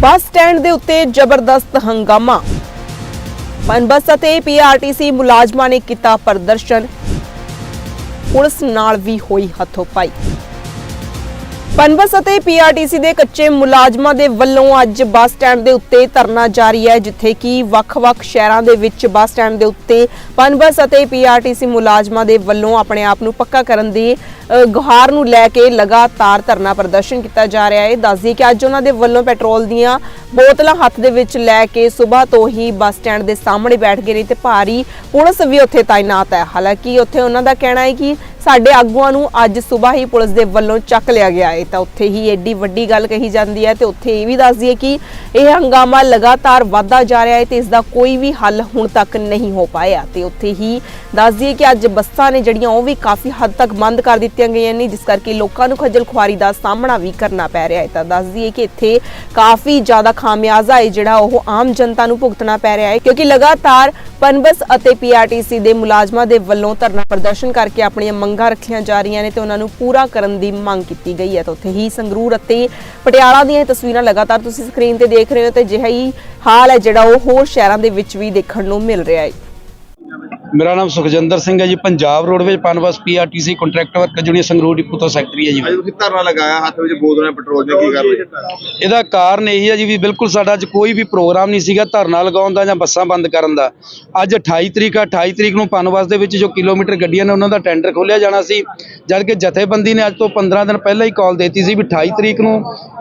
Bus stand ਦੇ ਉੱਤੇ ਜ਼ਬਰਦਸਤ ਹੰਗਾਮਾ। ਪਨਬਸ ਅਤੇ ਪੀਆਰਟੀਸੀ ਮੁਲਾਜ਼ਮਾਂ ਨੇ ਕੀਤਾ ਪ੍ਰਦਰਸ਼ਨ। ਪੁਲਿਸ ਨਾਲ ਵੀ ਹੋਈ ਹੱਥੋਂ-ਪਾਈ ਪਨਬਸ ਅਤੇ ਪੀਆਰਟੀਸੀ ਦੇ ਕੱਚੇ ਮੁਲਾਜ਼ਮਾਂ ਦੇ ਵੱਲੋਂ ਅੱਜ ਬੱਸ ਸਟੈਂਡ ਦੇ ਉੱਤੇ ਧਰਨਾ ਜਾਰੀ ਹੈ, ਜਿੱਥੇ ਕਿ ਵੱਖ-ਵੱਖ ਸ਼ਹਿਰਾਂ ਦੇ ਵਿੱਚ ਬੱਸ ਸਟੈਂਡ ਦੇ ਉੱਤੇ ਪਨਬਸ ਅਤੇ ਪੀਆਰਟੀਸੀ ਮੁਲਾਜ਼ਮਾਂ ਦੇ ਵੱਲੋਂ ਆਪਣੇ ਆਪ ਨੂੰ ਪੱਕਾ ਕਰਨ ਦੀ ਗੁਹਾਰ ਨੂੰ ਲੈ ਕੇ ਲਗਾਤਾਰ ਧਰਨਾ ਪ੍ਰਦਰਸ਼ਨ ਕੀਤਾ ਜਾ ਰਿਹਾ ਹੈ। ਦੱਸਦੀ ਕਿ ਅੱਜ ਉਹਨਾਂ ਦੇ ਵੱਲੋਂ ਪੈਟਰੋਲ ਦੀਆਂ ਬੋਤਲਾਂ ਹੱਥ ਦੇ ਵਿੱਚ ਲੈ ਕੇ ਸਵੇਰ ਤੋਂ ਹੀ ਬੱਸ ਸਟੈਂਡ ਦੇ ਸਾਹਮਣੇ ਬੈਠ ਗਏ ਨੇ ਤੇ ਭਾਰੀ ਪੁਲਿਸ ਵੀ ਉੱਥੇ ਤਾਇਨਾਤ ਹੈ। ਹਾਲਾਂਕਿ ਉੱਥੇ ਉਹਨਾਂ ਦਾ ਕਹਿਣਾ ਹੈ ਕਿ ਸਾਡੇ ਆਗੂਆਂ ਨੂੰ ਅੱਜ ਸਵੇਰ ਹੀ ਪੁਲਿਸ ਦੇ ਵੱਲੋਂ ਚੱਕ ਲਿਆ ਗਿਆ ਹੈ। ਤਾਂ ਉੱਥੇ ਹੀ ਐਡੀ ਵੱਡੀ ਗੱਲ ਕਹੀ ਜਾਂਦੀ ਹੈ ਤੇ ਉੱਥੇ ਇਹ ਵੀ ਦੱਸ ਦਈਏ ਕਿ ਇਹ ਹੰਗਾਮਾ ਲਗਾਤਾਰ ਵਧਦਾ ਜਾ ਰਿਹਾ ਹੈ ਤੇ ਇਸ ਦਾ ਕੋਈ ਵੀ ਹੱਲ ਹੁਣ ਤੱਕ ਨਹੀਂ ਹੋ ਪਾਇਆ। ਤੇ ਉੱਥੇ ਹੀ ਦੱਸ ਦਈਏ ਕਿ ਅੱਜ ਬੱਸਾਂ ਨੇ ਜਿਹੜੀਆਂ ਉਹ ਵੀ ਕਾਫੀ ਹੱਦ ਤੱਕ ਬੰਦ ਕਰ ਦਿੱਤੀਆਂ ਗਈਆਂ ਨੇ, ਜਿਸ ਕਰਕੇ ਲੋਕਾਂ ਨੂੰ ਖੱਜਲ ਖੁਆਰੀ ਦਾ ਸਾਹਮਣਾ ਵੀ ਕਰਨਾ ਪੈ ਰਿਹਾ ਹੈ। ਤਾਂ ਦੱਸਦੀ ਹੈ ਕਿ ਇੱਥੇ ਕਾਫੀ ਜ਼ਿਆਦਾ ਖਾਮਿਆਜ਼ਾ ਹੈ ਜਿਹੜਾ ਉਹ ਆਮ ਜਨਤਾ ਨੂੰ ਭੁਗਤਣਾ ਪੈ ਰਿਹਾ ਹੈ, ਕਿਉਂਕਿ ਲਗਾਤਾਰ ਪਨਬਸ ਅਤੇ ਪੀਆਰਟੀਸੀ ਦੇ ਮੁਲਾਜ਼ਮਾਂ ਦੇ ਵੱਲੋਂ ਧਰਨਾ ਪ੍ਰਦਰਸ਼ਨ ਕਰਕੇ ਆਪਣੀਆਂ ਮੰਗਾਂ ਰੱਖੀਆਂ ਜਾ ਰਹੀਆਂ ਨੇ ਤੇ ਉਹਨਾਂ ਨੂੰ ਪੂਰਾ ਕਰਨ ਦੀ ਮੰਗ ਕੀਤੀ ਗਈ ਹੈ। ਤਾਂ ਉੱਥੇ ਹੀ ਸੰਗਰੂਰ ਅਤੇ ਪਟਿਆਲਾ ਦੀਆਂ ਤਸਵੀਰਾਂ ਲਗਾਤਾਰ ਤੁਸੀਂ ਸਕਰੀਨ ਤੇ ਦੇਖ ਰਹੇ ਹੋ ਤੇ ਅਜਿਹਾ ਹੀ ਹਾਲ ਹੈ ਜਿਹੜਾ ਉਹ ਹੋਰ ਸ਼ਹਿਰਾਂ ਦੇ ਵਿੱਚ ਵੀ ਦੇਖਣ ਨੂੰ ਮਿਲ ਰਿਹਾ ਹੈ। ਮੇਰਾ ਨਾਮ ਸੁਖਜਿੰਦਰ ਸਿੰਘ ਹੈ ਜੀ Punjab roadways Punbus PRTC contract worker junior Sangrur depot ਤੋਂ ਸੈਕਟਰੀ ਹੈ ਜੀ ਅੱਜ ਤੁਸੀਂ ਧਰਨਾ ਲਗਾਇਆ ਹੱਥ ਵਿੱਚ ਬੋਤਲਾਂ ਪੈਟਰੋਲ ਦੀਆਂ ਕੀ ਕਰ ਰਹੇ? ਇਹਦਾ ਕਾਰਨ ਇਹੀ ਹੈ ਜੀ ਵੀ ਬਿਲਕੁਲ ਸਾਡਾ ਅੱਜ ਕੋਈ ਵੀ ਪ੍ਰੋਗਰਾਮ ਨਹੀਂ ਸੀਗਾ ਧਰਨਾ ਲਗਾਉਣ ਦਾ ਜਾਂ ਬੱਸਾਂ ਬੰਦ ਕਰਨ ਦਾ। ਅੱਜ 28 ਤਰੀਕ ਆ 28 ਤਰੀਕ ਨੂੰ ਪਨਬਸ ਦੇ ਵਿੱਚ ਜੋ ਕਿਲੋਮੀਟਰ ਗੱਡੀਆਂ ਨੇ ਉਹਨਾਂ ਦਾ ਟੈਂਡਰ ਖੋਲ੍ਹਿਆ ਜਾਣਾ ਸੀ। ਜਦ ਕਿ ਜਥੇਬੰਦੀ ਨੇ ਅੱਜ ਤੋਂ 15 ਦਿਨ ਪਹਿਲਾਂ ਹੀ ਕਾਲ ਦਿੱਤੀ ਸੀ ਵੀ 28 ਤਰੀਕ ਨੂੰ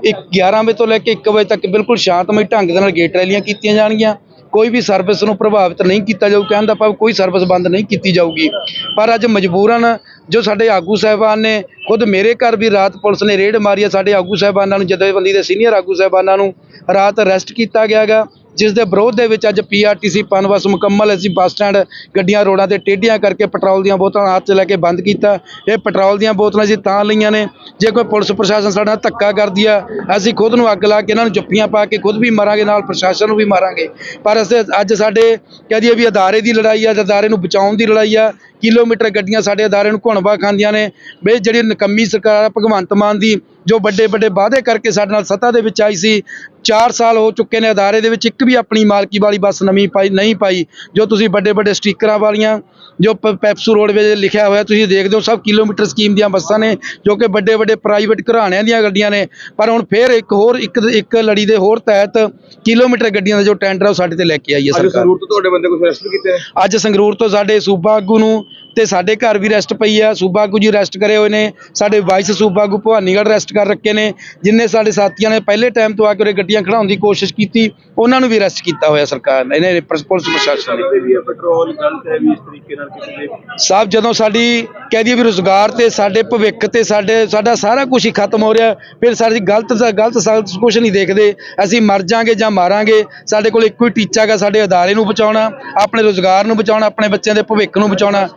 ਇੱਕ 11 ਵਜੇ ਤੋਂ ਲੈ ਕੇ 1 ਵਜੇ ਤੱਕ ਬਿਲਕੁਲ ਸ਼ਾਂਤਮਈ ਢੰਗ ਦੇ ਨਾਲ ਗੇਟ ਰੈਲੀਆਂ ਕੀਤੀਆਂ ਜਾਣਗੀਆਂ। ਕੋਈ ਵੀ ਸਰਵਿਸ ਨੂੰ ਪ੍ਰਭਾਵਿਤ ਨਹੀਂ ਕੀਤਾ ਜਾਊ, ਕਹਿਣ ਦਾ ਭਾਵ ਕੋਈ ਸਰਵਿਸ ਬੰਦ ਨਹੀਂ ਕੀਤੀ ਜਾਊਗੀ। ਪਰ ਅੱਜ ਮਜਬੂਰਨ ਜੋ ਸਾਡੇ ਆਗੂ ਸਾਹਿਬਾਨ ਨੇ, ਖੁਦ ਮੇਰੇ ਘਰ ਵੀ ਰਾਤ ਪੁਲਿਸ ਨੇ ਰੇਡ ਮਾਰੀ ਹੈ ਸਾਡੇ ਆਗੂ ਸਾਹਿਬਾਨਾਂ ਨੂੰ, ਜਥੇਬੰਦੀ ਦੇ ਸੀਨੀਅਰ ਆਗੂ ਸਾਹਿਬਾਨਾਂ ਨੂੰ, ਰਾਤ ਅਰੈਸਟ ਕੀਤਾ ਗਿਆ ਗਾ ਜਿਸ ਦੇ ਵਿਰੋਧ ਦੇ ਵਿੱਚ ਅੱਜ ਪੀਆਰਟੀਸੀ ਪਨਬਸ ਮੁਕੰਮਲ ਅਸੀਂ ਬੱਸ ਸਟੈਂਡ, ਗੱਡੀਆਂ, ਰੋਡਾਂ ਤੇ ਟੇਢੀਆਂ ਕਰਕੇ ਪੈਟਰੋਲ ਦੀਆਂ ਬੋਤਲਾਂ ਹੱਥ 'ਚ ਲੈ ਕੇ ਬੰਦ ਕੀਤਾ। ਇਹ ਪੈਟਰੋਲ ਦੀਆਂ ਬੋਤਲਾਂ ਅਸੀਂ ਤਾਂ ਲਈਆਂ ਨੇ। ਜੇ ਕੋਈ ਪੁਲਿਸ ਪ੍ਰਸ਼ਾਸਨ ਸਾਡਾ ਧੱਕਾ ਕਰਦੀ ਆ, ਅਸੀਂ ਖੁਦ ਨੂੰ ਅੱਗ ਲਾ ਕੇ ਇਹਨਾਂ ਨੂੰ ਜੱਫੀਆਂ ਪਾ ਕੇ ਖੁਦ ਵੀ ਮਰਾਂਗੇ, ਨਾਲ ਪ੍ਰਸ਼ਾਸਨ ਨੂੰ ਵੀ ਮਾਰਾਂਗੇ। ਪਰ ਅਸੀਂ ਅੱਜ ਸਾਡੇ ਕਹਿ ਦਈਏ ਵੀ ਅਦਾਰੇ ਦੀ ਲੜਾਈ ਆ, ਅਦਾਰੇ ਨੂੰ ਬਚਾਉਣ ਦੀ ਲੜਾਈ ਆ। ਕਿਲੋਮੀਟਰ ਗੱਡੀਆਂ ਸਾਡੇ ਅਦਾਰੇ ਨੂੰ ਘੁਣਵਾ ਖਾਂਦੀਆਂ ਨੇ। ਵੀ ਜਿਹੜੀ ਨਕੰਮੀ ਸਰਕਾਰ ਆ, ਭਗਵੰਤ ਮਾਨ ਦੀ, ਜੋ ਵੱਡੇ ਵੱਡੇ ਵਾਅਦੇ ਕਰਕੇ ਸਾਡੇ ਨਾਲ ਸੱਤਾ ਦੇ ਵਿੱਚ ਆਈ ਸੀ 4 ਸਾਲ ਹੋ ਚੁੱਕੇ ਨੇ ਅਦਾਰੇ ਦੇ ਵਿੱਚ ਇੱਕ ਵੀ ਆਪਣੀ ਮਾਲਕੀ ਵਾਲੀ ਬੱਸ ਨਵੀਂ ਪਾਈ ਨਹੀਂ ਪਾਈ ਜੋ ਤੁਸੀਂ ਵੱਡੇ ਵੱਡੇ ਸਟickਰਾਂ ਵਾਲੀਆਂ ਜੋ ਪੈਪਸੂ ਰੋਡਵੇਜ ਲਿਖਿਆ ਹੋਇਆ ਤੁਸੀਂ ਦੇਖਦੇ ਹੋ ਸਭ ਕਿਲੋਮੀਟਰ ਸਕੀਮ ਦੀਆਂ ਬੱਸਾਂ ਨੇ ਜੋ ਕਿ ਵੱਡੇ ਵੱਡੇ ਪ੍ਰਾਈਵੇਟ ਘਰਾਣਿਆਂ ਦੀਆਂ ਗੱਡੀਆਂ ਨੇ ਪਰ ਹੁਣ ਫੇਰ ਇੱਕ ਹੋਰ ਇੱਕ ਇੱਕ ਲੜੀ ਦੇ ਹੋਰ ਤਹਿਤ ਕਿਲੋਮੀਟਰ ਗੱਡੀਆਂ ਦਾ ਜੋ ਟੈਂਡਰ ਆ ਉਹ ਸਾਡੇ ਤੇ ਲੈ ਕੇ ਆਈ ਹੈ ਅੱਜ ਸਰਕਾਰ। ਸੰਗਰੂਰ ਤੋਂ ਤੁਹਾਡੇ ਬੰਦੇ ਕੁਝ ਅਰੈਸਟ ਕੀਤੇ ਅੱਜ ਸੰਗਰੂਰ ਤੋਂ ਸਾਡੇ ਸੂਬਾ ਆਗੂ ਨੂੰ ਤੇ ਸਾਡੇ ਘਰ ਵੀ ਰੈਸਟ ਪਈ ਆ। ਸੂਬਾ ਆਗੂ ਜੀ ਰੈਸਟ ਕਰੇ ਹੋਏ ਨੇ ਸਾਡੇ ਵਾਈਸ ਸੂਬਾ ਆਗੂ ਭਵਾਨੀਗੜ੍ਹ ਰੈਸਟ ਕਰ ਰੱਖੇ ਨੇ ਜਿੰਨੇ ਸਾਡੇ ਸਾਥੀਆਂ ਨੇ ਪਹਿਲੇ ਟਾਈਮ ਤੋਂ ਆ ਕੇ ਉਰੇ ਗੱਡੀਆਂ ਖੜਾਉਣ ਦੀ ਕੋਸ਼ਿਸ਼ ਕੀਤੀ ਉਹਨਾਂ ਨੂੰ ਵੀ ਅਰੈਸਟ ਕੀਤਾ ਹੋਇਆ ਸਰਕਾਰ ਨੇ ਇਹਨੇ ਪੁਲਿਸ ਪ੍ਰਸ਼ਾਸਨ ਨੇ। ਪੈਟਰੋਲ ਗਲਤ ਹੈ ਵੀ ਇਸ ਤਰੀਕੇ ਨਾਲ ਕਿਸੇ ਦੇ ਸਾਹਿਬ ਜਦੋਂ ਸਾਡੀ ਕਹਿ ਦਈਏ ਵੀ ਰੁਜ਼ਗਾਰ ਤੇ ਸਾਡੇ ਭਵਿੱਖ ਤੇ ਸਾਡੇ ਸਾਡਾ ਸਾਰਾ ਕੁਝ ਹੀ ਖਤਮ ਹੋ ਰਿਹਾ ਫਿਰ ਸਾਡੀ ਗਲਤ ਦਾ ਗਲਤ ਕੁਝ ਨਹੀਂ ਦੇਖਦੇ। ਅਸੀਂ ਮਰ ਜਾਾਂਗੇ ਜਾਂ ਮਾਰਾਂਗੇ ਸਾਡੇ ਕੋਲ ਇੱਕੋ ਹੀ ਟੀਚਾ ਹੈਗਾ ਸਾਡੇ ਅਦਾਰੇ ਨੂੰ ਬਚਾਉਣਾ ਆਪਣੇ ਰੁਜ਼ਗਾਰ ਨੂੰ ਬਚਾਉਣਾ ਆਪਣੇ ਬੱਚਿਆਂ ਦੇ ਭਵਿੱਖ ਨੂੰ ਬਚਾਉਣਾ।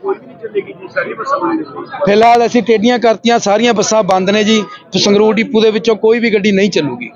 ਫਿਲਹਾਲ ਅਸੀਂ ਟੇਡੀਆਂ ਕਰਤੀਆਂ ਸਾਰੀਆਂ ਬੱਸਾਂ ਬੰਦ ਨੇ ਜੀ ਸੰਗਰੂਰ ਡਿਪੂ ਦੇ ਵਿੱਚੋਂ ਕੋਈ ਵੀ ਗੱਡੀ ਨਹੀਂ ਚੱਲੂਗੀ।